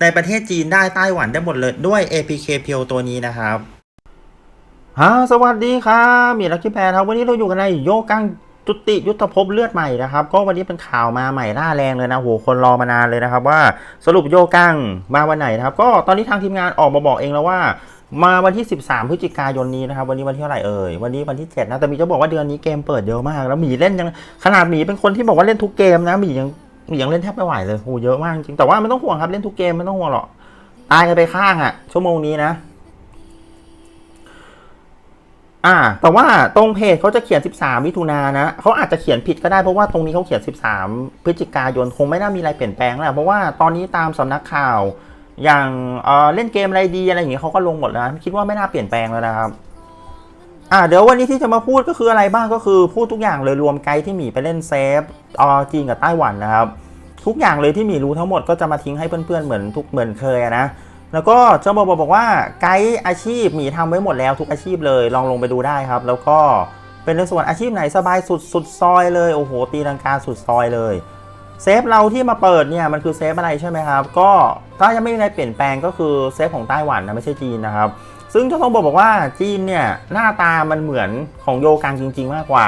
ในประเทศจีนได้ไต้หวันได้หมดเลยด้วย APK เพียวตัวนี้นะครับฮะสวัสดีครับมีลักกี้แพนครับวันนี้เราอยู่กันในโยกังจุติยุทธภพเลือดใหม่นะครับ ก็วันนี้เป็นข่าวมาใหม่ล่าแรงเลยนะโหคนรอมานานเลยนะครับ ว่าสรุปโยกังมาวันไหนนะครับ ก็ตอนนี้ทางทีมงานออกมาบอกเองแล้วว่า มาวันที่ 13 พฤศจิกายนนี้นะครับ วันนี้วันที่เท่าไหร่เอ่ยวันนี้วันที่7นะแต่มีจะบอกว่าเดือนนี้เกมเปิดเยอะมาก แล้วหมีเล่นยังขนาดหมีเป็นคนที่บอกว่าเล่นทุกเกมนะหมียัง ยังเล่นแทบไม่ไหวเลยโหเยอะมากจริงแต่ว่าไม่ต้องห่วงครับเล่นทุกเกมไม่ต้องห่วงหรอกตายกันไปข้างอะชั่วโมงนี้นะอ่า แต่ว่าตรงเพจเขาจะเขียน 13มิถุนายนะเขาอาจจะเขียนผิดก็ได้เพราะว่าตรงนี้เขาเขียน 13 พฤศจิกายนคงไม่น่ามีอะไรเปลี่ยนแปลงแล้วเพราะว่าตอนนี้ตามสำนักข่าว อย่างเอ่อเล่นเกมอะไรดีอะไรอย่างเงี้ยเขาก็ลงหมดแล้วคิดว่าไม่น่าเปลี่ยนแปลงแล้วนะครับอ่าเดี๋ยววันนี้ที่จะมาพูดก็คืออะไรบ้างก็คือพูดทุกอย่างเลยรวมไกด์ที่หมีไปเล่นเซฟเออจีนกับไต้หวันนะครับ ทุกอย่างเลยที่หมีรู้ทั้งหมดก็จะมาทิ้งให้เพื่อนๆ เหมือนทุกเหมือนเคยนะ แล้วก็เจะบอกบอกว่าไกด์อาชีพหมีทำไว้หมดแล้วทุกอาชีพเลยลองลงไปดูได้ครับ แล้วก็เป็นในส่วนอาชีพไหนสบายสุดสุดซอยเลยโอ้โหตีลังกาสุดซอยเลยเซฟเราที่มาเปิดเนี่ยมันคือเซฟอะไรใช่ไหมครับ ก็ถ้ายังไม่มีอะไรเปลี่ยนแปลงก็คือเซฟของไต้หวันนะไม่ใช่จีนนะครับ ซึ่งเจ้าต้องบอกบอกว่าจีนเนี่ยหน้าตามันเหมือนของโยกังจริง ๆ มากกว่า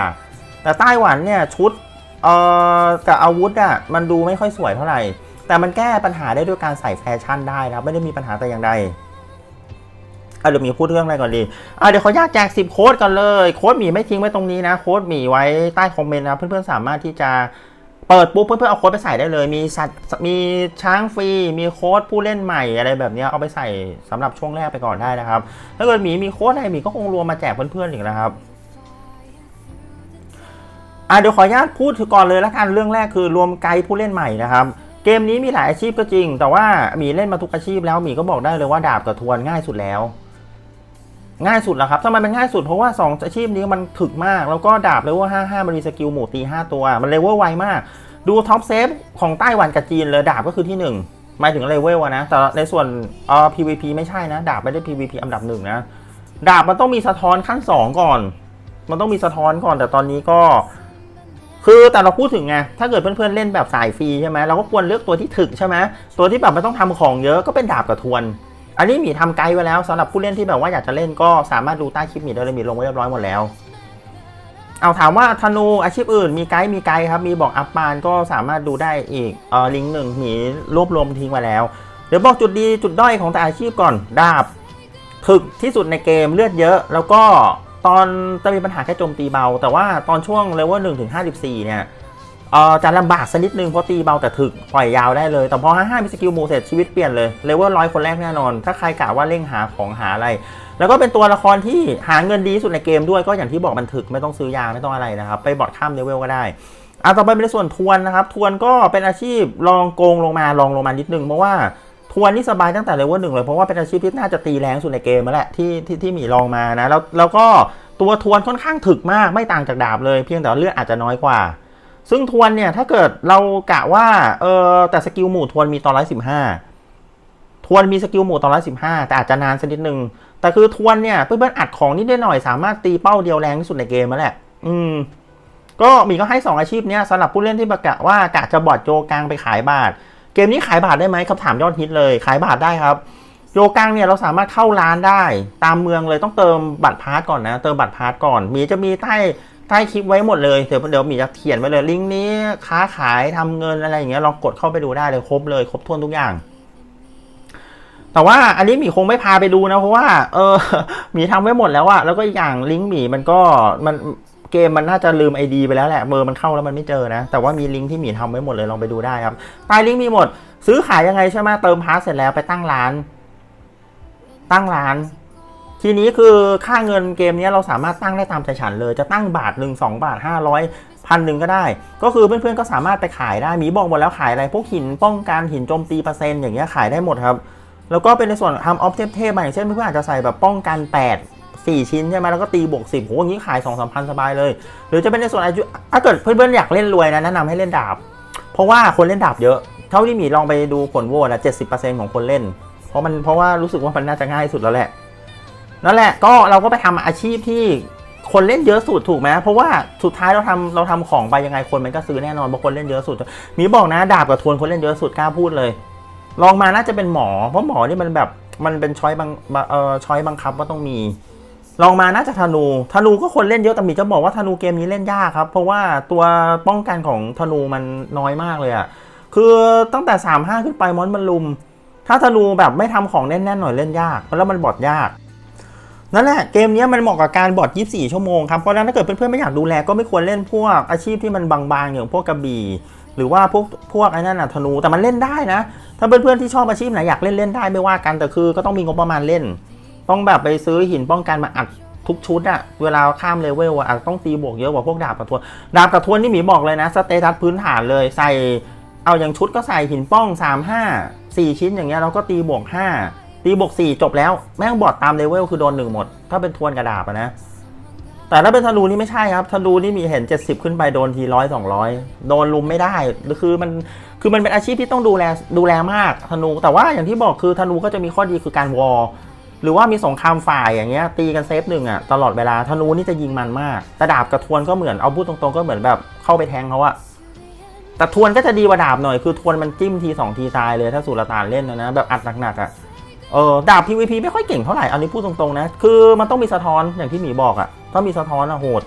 แต่ไต้หวันเนี่ยชุด เอ่อกับอาวุธอะมันดูไม่ค่อยสวยเท่าไหร่ แต่มันแก้ปัญหาได้ด้วยการใส่แฟชั่นได้นะครับไม่ได้มีปัญหาแต่อย่างใดอะเดี๋ยวมีพูดเรื่องอะไรก่อนดีอะเดี๋ยวขออนุญาตแจก10โค้ดกันเลย โค้ดหมีไม่ทิ้งไว้ตรงนี้นะ โค้ดหมีไว้ใต้คอมเมนต์นะ เพื่อนๆสามารถที่จะเปิดปุ๊บเพื่อนๆเอาโค้ดไปใส่ได้เลย มีสัตว์มีช้างฟรี มีโค้ดผู้เล่นใหม่อะไรแบบนี้เอาไปใส่สำหรับช่วงแรกไปก่อนได้นะครับ ถ้าเกิดหมีมีโค้ดอะไรหมีก็คงรวมมาแจกเพื่อนๆอีกนะครับ อะเดี๋ยวขออนุญาตพูดก่อนเลยละกันเรื่องแรกคือรวมไกด์ผู้เล่นใหม่นะครับเกมนี้มีหลายอาชีพก็จริง แต่ว่าหมีเล่นมาทุกอาชีพแล้วหมีก็บอกได้เลยว่าดาบกับทวนง่ายสุดแล้ว ง่ายสุดแล้วครับทำไมมันง่ายสุดเพราะว่า 2 อาชีพนี้มันถึกมาก แล้วก็ดาบเลเวล55 มันมีสกิลหมู่ตี 5 ตัว มันเลเวลไวมาก ดูท็อปเซฟของไต้หวันกับจีนเลยดาบก็คือที่ 1 หมายถึงเลเวลนะ แต่ในส่วนเอ่อ PVP ไม่ใช่นะ ดาบไม่ได้ PVP อันดับหนึ่งนะ ดาบมันต้องมีสะท้อนขั้น 2 ก่อน มันต้องมีสะท้อนก่อน แต่ตอนนี้ก็ คือแต่เราพูดถึงไง ถ้าเกิดเพื่อนๆเล่นแบบสายฟรีใช่ไหมเราก็ควรเลือกตัวที่ถึกใช่ไหมตัวที่แบบไม่ต้องทำของเยอะก็เป็นดาบกับทวน อันนี้หมีทำไกด์ไว้แล้วสำหรับผู้เล่นที่แบบว่าอยากจะเล่นก็สามารถดูใต้คลิปหมีได้เลยหมีลงไว้เรียบร้อยหมดแล้ว เอาถามว่าธนูอาชีพอื่น มีไกด์มีไกด์ครับ มีบอกอัพปานก็สามารถดูได้อีกเออลิงก์หนึ่งหมีรวบรวมทิ้งไว้แล้ว เดี๋ยวบอกจุดดีจุดด้อยของแต่อาชีพก่อนดาบถึกที่สุดในเกมเลือดเยอะแล้วก็ ตอนจะมีปัญหาแค่โจมตีเบา แต่ว่าตอนช่วงเลเวลหนึ่งถึงห้าสิบสี่เนี่ยจะลำบากสักนิดนึงเพราะตีเบาแต่ถึกปล่อยยาวได้เลย แต่พอห้ามีสกิลมูเสร็จชีวิตเปลี่ยนเลยเลเวลร้อยคนแรกแน่นอน ถ้าใครกะว่าเร่งหาของหาอะไร แล้วก็เป็นตัวละครที่หาเงินดีสุดในเกมด้วยก็อย่างที่บอกมันถึกไม่ต้องซื้อยาไม่ต้องอะไรนะครับ ไปบอดข้ามเลเวลก็ได้อะต่อไปเป็นในส่วนทวนนะครับ ทวนก็เป็นอาชีพลองโกงลงมาลองลงมานิดนึงเพราะว่า ทวนนี่สบายตั้งแต่เลเวลหนึ่งเลยเพราะว่าเป็นอาชีพที่น่าจะตีแรงสุดในเกมมาแหละที่ที่ที่หมีลองมานะแล้วแล้วก็ตัวทวนค่อนข้างถึกมากไม่ต่างจากดาบเลยเพียงแต่เลือดอาจจะน้อยกว่า ซึ่งทวนเนี่ยถ้าเกิดเรากะว่าเออแต่สกิลหมู่ทวนมีตอนร้อยสิบห้าทวนมีสกิลหมู่ตอนร้อยสิบห้าแต่อาจจะนานสักนิดนึงแต่คือทวนเนี่ยเพื่อนๆอัดของนิดหน่อยสามารถตีเป้าเดียวแรงที่สุดในเกมมาแหละ อืมก็มีก็ให้ 2 อาชีพเนี้ยสำหรับผู้เล่นที่ประกาศว่ากะจะบอดโจกังไปขายบาท เกมนี้ขายบาทได้ไหมคำถามยอดฮิตเลย ขายบาทได้ครับ โยกังเนี่ยเราสามารถเข้าร้านได้ ตามเมืองเลยต้องเติมบัตรพาสก่อนนะ เติมบัตรพาสก่อน มีจะมีใต้ใต้คลิปไว้หมดเลยเดี๋ยวเดี๋ยวมีจะเขียนไว้เลยลิงก์นี้ค้าขายทำเงินอะไรอย่างเงี้ยลองกดเข้าไปดูได้เลยครบเลยครบถ้วนทุกอย่าง แต่ว่าอันนี้หมีคงไม่พาไปดูนะเพราะว่า เออหมีทำไว้หมดแล้วอะแล้วก็อีกอย่างลิงก์หมีมันก็มัน เกมมันน่าจะลืมไอดีไปแล้วแหละเบอร์มันเข้าแล้วมันไม่เจอนะ แต่ว่ามีลิงก์ที่หมีทำไว้หมดเลยลองไปดูได้ครับใต้ลิงก์มีหมด ซื้อขายยังไงใช่ไหมเติมพาสเสร็จแล้วไปตั้งร้าน ตั้งร้าน ทีนี้คือค่าเงินเกมนี้เราสามารถตั้งได้ตามใจฉันเลย จะตั้งบาทหนึ่งสองบาทห้าร้อยพันหนึ่งก็ได้ ก็คือเพื่อนๆก็สามารถไปขายได้หมีบอกหมดแล้วขายอะไรพวกหินป้องกันหินโจมตีเปอร์เซ็นต์อย่างเงี้ยขายได้หมดครับ แล้วก็เป็นในส่วนทำออฟเทพๆมาอย่างเช่นเพื่อนๆอาจจะใส่แบบป้องกัน 8 4 ชิ้นใช่ไหมแล้วก็ตีบวก10โหอย่างนี้ขาย2 3พันสบายเลย หรือจะเป็นในส่วนอายุถ้าเกิดเพื่อนๆอยากเล่นรวยนะแนะนำให้เล่นดาบ เพราะว่าคนเล่นดาบเยอะ เท่าที่มีลองไปดูผลโหวตอะ70%ของคนเล่น เพราะมันเพราะว่ารู้สึกว่ามันน่าจะง่ายสุดแล้วแหละนั่นแหละก็เราก็ไปทำอาชีพที่คนเล่นเยอะสุดถูกไหมเพราะว่าสุดท้ายเราทำเราทำของไปยังไงคนมันก็ซื้อแน่นอนเพราะคนเล่นเยอะสุด มีบอกนะดาบกับทวนคนเล่นเยอะสุดกล้าพูดเลย ลองมาน่าจะเป็นหมอ เพราะหมอนี่มันแบบมันเป็นช้อยบังเอ่อช้อยบังคับว่าต้องมี ลองมาน่าจะธนูธนูก็คนเล่นเยอะแต่มีจะบอกว่าธนูเกมนี้เล่นยากครับ เพราะว่าตัวป้องกันของธนูมันน้อยมากเลยอะคือตั้งแต่3ามห้าขึ้นไปมอนมันลุม ถ้าธนูแบบไม่ทำของแน่นๆหน่อยเล่นยากแล้วมันบอดยากนั่นแหละเกมนี้มันเหมาะกับการบอด24 ชั่วโมงครับเพราะฉะนั้นถ้าเกิดเพื่อนๆไม่อยากดูแลก็ไม่ควรเล่นพวกอาชีพที่มันบางๆอย่างพวกกระบี่หรือว่าพวกพวกไอ้นั่นน่ะธนูแต่มันเล่นได้นะ ถ้าเพื่อนๆที่ชอบอาชีพไหนอยากเล่นเล่นได้ไม่ว่ากันแต่คือก็ต้องมีงบประมาณเล่น ต้องแบบไปซื้อหินป้องกันมาอัดทุกชุดอะเวลาข้ามเลเวลอะอาจต้องตีบวกเยอะกว่าพวกดาบกับทวน ดาบกับทวนนี่หมีบอกเลยนะ สเตตัสพื้นฐานเลยใส่เอาอย่างชุดก็ใส่หินป้อง 3 5 4 ชิ้นอย่างเงี้ยเราก็ตีบวก 5 ตีบวก 4 จบแล้ว แม่งบอดตามเลเวลคือโดนหนึ่งหมด ถ้าเป็นทวนกระดาบะนะ แต่ถ้าเป็นธนูนี่ไม่ใช่ครับธนูนี่มีเห็น 70 ขึ้นไปโดนทีร้อยสองร้อยโดนลุมไม่ได้คือมันคือมันเป็นอาชีพที่ต้องดูแลดูแลมากธนู แต่ว่าอย่างที่บอกคือธนูก็จะมีข้อดีคือการวอล หรือว่ามีสงครามฝ่ายอย่างเงี้ยตีกันเซฟหนึ่งอะตลอดเวลาธนูนี่จะยิงมันมาก แต่ดาบกับทวนก็เหมือนเอาพูดตรงๆ ก็เหมือนแบบเข้าไปแทงเขาอะแต่ทวนก็จะดีกว่าดาบหน่อยคือทวนมันจิ้มทีสองทีตายเลยถ้าสุรตานเล่นนะนะแบบอัดหนักๆอะเออดาบ PVP ไม่ค่อยเก่งเท่าไหร่อันนี้พูดตรงๆนะคือมันต้องมีสะท้อนอย่างที่หมีบอกอะถ้ามีสะท้อนอะโหด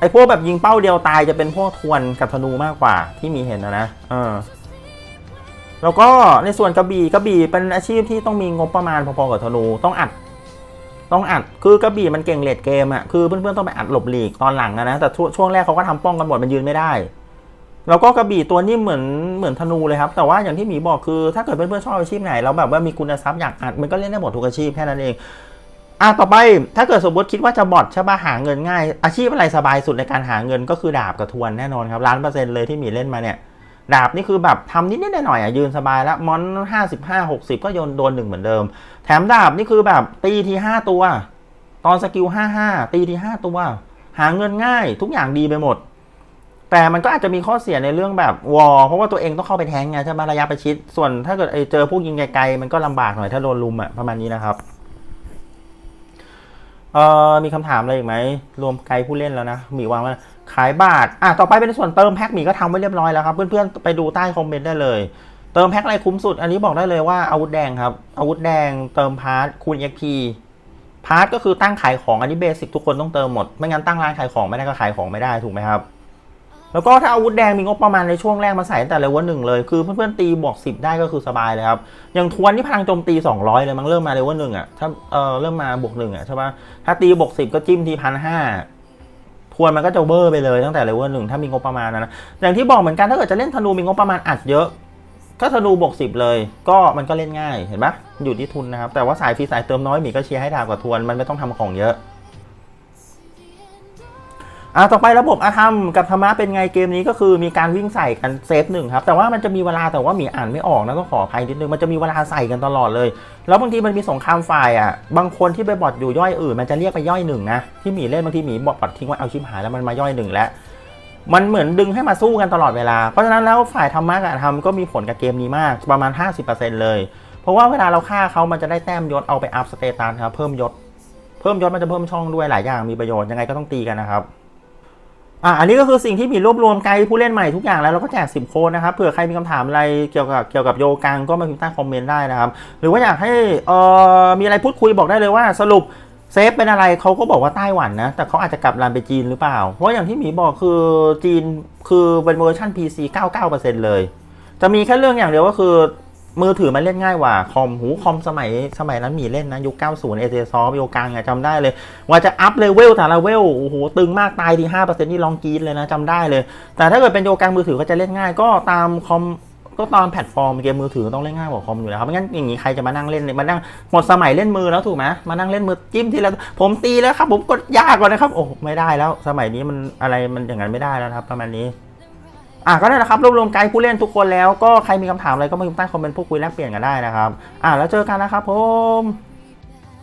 ไอ้พวกแบบยิงเป้าเดียวตายจะเป็นพวกทวนกับธนูมากกว่าที่มีเห็นนะนะเออ แล้วก็ในส่วนกระบี่กระบี่เป็นอาชีพที่ต้องมีงบประมาณพอๆกับธนูต้องอัด ต้องอัดคือกระบี่มันเก่งเลดเกมอะคือเพื่อนๆต้องไปอัดหลบหลีกตอนหลังอะนะแต่ช่วงแรกเขาก็ทำป้องกันหมดมันยืนไม่ได้ แล้วก็กระบี่ตัวนี้เหมือนเหมือนธนูเลยครับ แต่ว่าอย่างที่หมีบอกคือ ถ้าเกิดเพื่อนๆชอบอาชีพไหนแล้วแบบว่ามีคุณทรัพย์อยากอัดมันก็เล่นได้หมดทุกอาชีพแค่นั้นเองอะต่อไปถ้าเกิดสมมติคิดว่าจะบอทใช่ป่ะหาเงินง่าย อาชีพอะไรสบายสุดในการหาเงินก็คือดาบกับทวนแน่นอนครับล้านเปอร์เซ็นต์เลยที่หมีเล่นมาเนี่ย ดาบนี่คือแบบทำนิดๆหน่อยๆอะยืนสบายแล้วมอนห้าสิบห้าหกสิบก็โยนโดนหนึ่งเหมือนเดิม แถมดาบนี่คือแบบตีทีห้าตัว ตอนสกิลห้าห้าตีทีห้าตัว หาเงินง่ายทุกอย่างดีไปหมด แต่มันก็อาจจะมีข้อเสียในเรื่องแบบวอลเพราะว่าตัวเองต้องเข้าไปแทงไงใช่ไหมระยะประชิด ส่วนถ้าเกิดไอเจอพวกยิงไกลๆมันก็ลำบากหน่อยถ้าโดนลุมอะประมาณนี้นะครับ เอ่อมีคำถามอะไรอีกไหม รวมไกลผู้เล่นแล้วนะ มีวางไว่าขายบาท อะ ต่อไปเป็นส่วนเติมแพ็คหมีก็ทำไว้เรียบร้อยแล้วครับ เพื่อนๆ ไปดูใต้คอมเมนต์ได้เลย เติมแพ็คอะไรคุ้มสุด อันนี้บอกได้เลยว่าอาวุธแดงครับ อาวุธแดงเติมพาร์ทคูณ XP พาร์ทก็คือตั้งขายของอันนี้เบสิกทุกคนต้องเติมหมด ไม่งั้นตั้งร้านขายของไม่ได้ก็ขายของไม่ได้ถูกไหมครับ แล้วก็ถ้าอาวุธแดงมีงบประมาณในช่วงแรกมาใส่ตั้งแต่เลเวลหนึ่งเลย คือเพื่อนๆตีบวก10ได้ก็คือสบายเลยครับ อย่างทวนนี่พลังโจมตี 200 เลยมั้งเริ่มมาเลเวลหนึ่งอะ ถ้าเออเริ่มมาบวกหนึ่งอะใช่ปะถ้าตีบวก10ก็จิ้มทีพันห้าทวนมันก็จะเบอร์ไปเลยตั้งแต่เลเวลหนึ่งถ้ามีงบประมาณนะ อย่างที่บอกเหมือนกันถ้าเกิดจะเล่นธนูมีงบประมาณอัดเยอะก็ธนูบวก10เลย ก็มันก็เล่นง่ายเห็นปะอยู่ที่ทุนนะครับแต่ว่าสายฟรีสายเติมน้อยหมีก็เชียร์ให้ดาบกับทวนมันไม่ต้องทำของเยอะ อ่าต่อไประบบอาธรรมกับธรรมะเป็นไงเกมนี้ก็คือมีการวิ่งใส่กันเซฟหนึ่งครับ แต่ว่ามันจะมีเวลาแต่ว่าหมีอ่านไม่ออกนะต้องขออภัยนิดนึงมันจะมีเวลาใส่กันตลอดเลย แล้วบางทีมันมีสงครามฝ่ายอะบางคนที่ไปบอดอยู่ย่อยอื่น มันจะเรียกไปย่อยหนึ่งนะที่หมีเล่นบางทีหมีบอดปัดทิ้งไว้เอาชิมหายแล้วมันมาย่อยหนึ่งแล้วมันเหมือนดึงให้มาสู้กันตลอดเวลา เพราะฉะนั้นแล้วฝ่ายธรรมะกับอธรรมก็มีผลกับเกมนี้มากประมาณ 50%เลย เพราะว่าเวลาเราฆ่าเขามันจะได้แต้มยศเอาไปอัพสเตตัสครับเพิ่มยศ เพิ่มยศมันจะเพิ่มช่องด้วยหลายอย่างมีประโยชน์ยังไงก็ต้องตีกันนะครับ อะอันนี้ก็คือสิ่งที่มีรวบรวมไกด์ผู้เล่นใหม่ทุกอย่างแล้วเราก็แจก10โค้ดนะครับเผื่อใครมีคำถามอะไรเกี่ยวกับเกี่ยวกับโยกังก็มาพิมพ์ใต้คอมเมนต์ได้นะครับ หรือว่าอยากให้เอ่อมีอะไรพูดคุยบอกได้เลยว่าสรุปเซฟเป็นอะไรเขาก็บอกว่าไต้หวันนะ แต่เขาอาจจะกลับรันไปจีนหรือเปล่า เพราะอย่างที่หมีบอกคือจีนคือเป็นเวอร์ชัน PC 99%เลย จะมีแค่เรื่องอย่างเดียวก็คือ มือถือมันเล่นง่ายกว่าคอมหูคอมสมัยสมัยนั้นมีเล่นนะ ยุค 90 เอเจซอฟโยกังอะจำได้เลย ว่าจะอัพเลเวลแต่ละเวลโอ้โหตึงมากตายที5%นี่ลองกีดเลยนะจำได้เลย แต่ถ้าเกิดเป็นโยกังมือถือก็จะเล่นง่าย ก็ตามคอมก็ตามแพลตฟอร์มเกมมือถือต้องเล่นง่ายกว่าคอมอยู่แล้วครับไม่งั้นอย่างนี้ใครจะมานั่งเล่นเนี่ยมานั่งหมดสมัยเล่นมือแล้วถูกไหมมานั่งเล่นมือจิ้มทีละผมตีแล้วครับ ผมกดยากกว่านะครับโอ้ไม่ได้แล้ว สมัยนี้มันอะไรมันอย่างนั้นไม่ได้แล้วครับประมาณนี้ อะก็ได้นะครับรวบรวมไกด์ผู้เล่นทุกคนแล้วก็ใครมีคำถามอะไรก็มาพิมพ์ใต้คอมเมนต์พูดคุยแลกเปลี่ยนกันได้นะครับอะแล้วเจอกันนะครับผม